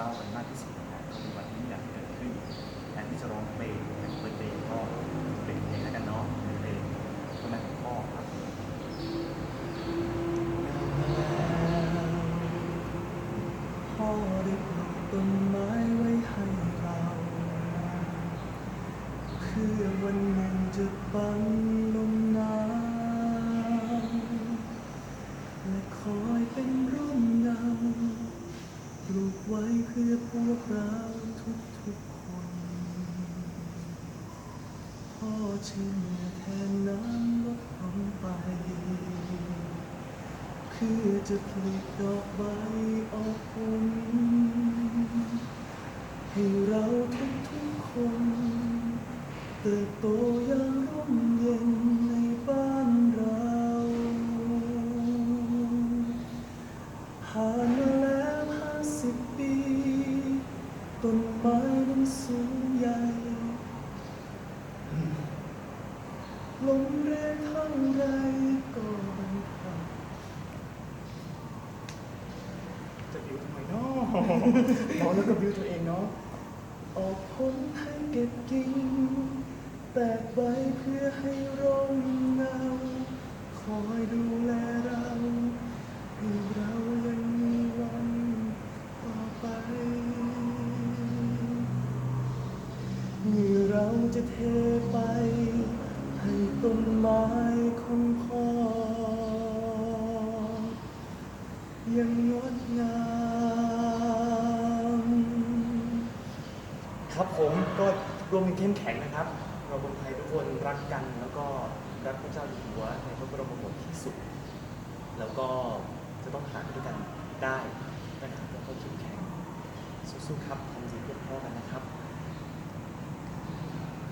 ร้ากันมากที่สุดนะก็เป็นวันที่อยากเกิดขึ้นแทนที่จะร้องเพลงเป็นเพลงก็เป็นเพลงแล้วกันเนาะเป็นเพลงก็มาถึงพ่อครับพ่อได้ปลูกต้นไม้ไว้ให้เราเพื่อวันหนึ่งจะบังลมหนาวและคอยเป็นรู ว้เพื่อพวกเราทุกทุกคน พ่อจึงแทนน้ำลดลงไป คือจะผลิตดอกใบออกผลให้เราทุกทุกคนเติบโตยัง ลมแรงเท่าไรก็ไม่พัดจะบิวทำไมเนาะน้องแล้วก็บิวตัวเองเนาะออกพ้นให้เก็บกิ่งแตกใบเพื่อให้ร่มเงาคอยดูแลเราให้เรายังมีวันต่อไปเมื่อเราจะเทไป ยังงดงามครับผมก็รวมเป็นเข้มแข็งนะครับ เราคนไทยทุกคนรักกันแล้วก็รักพระเจ้าอยู่หัวในพระบรมโกศที่สุด แล้วก็จะต้องผ่านด้วยกันได้นะครับแล้วก็เข้มแข็งสู้ๆครับผม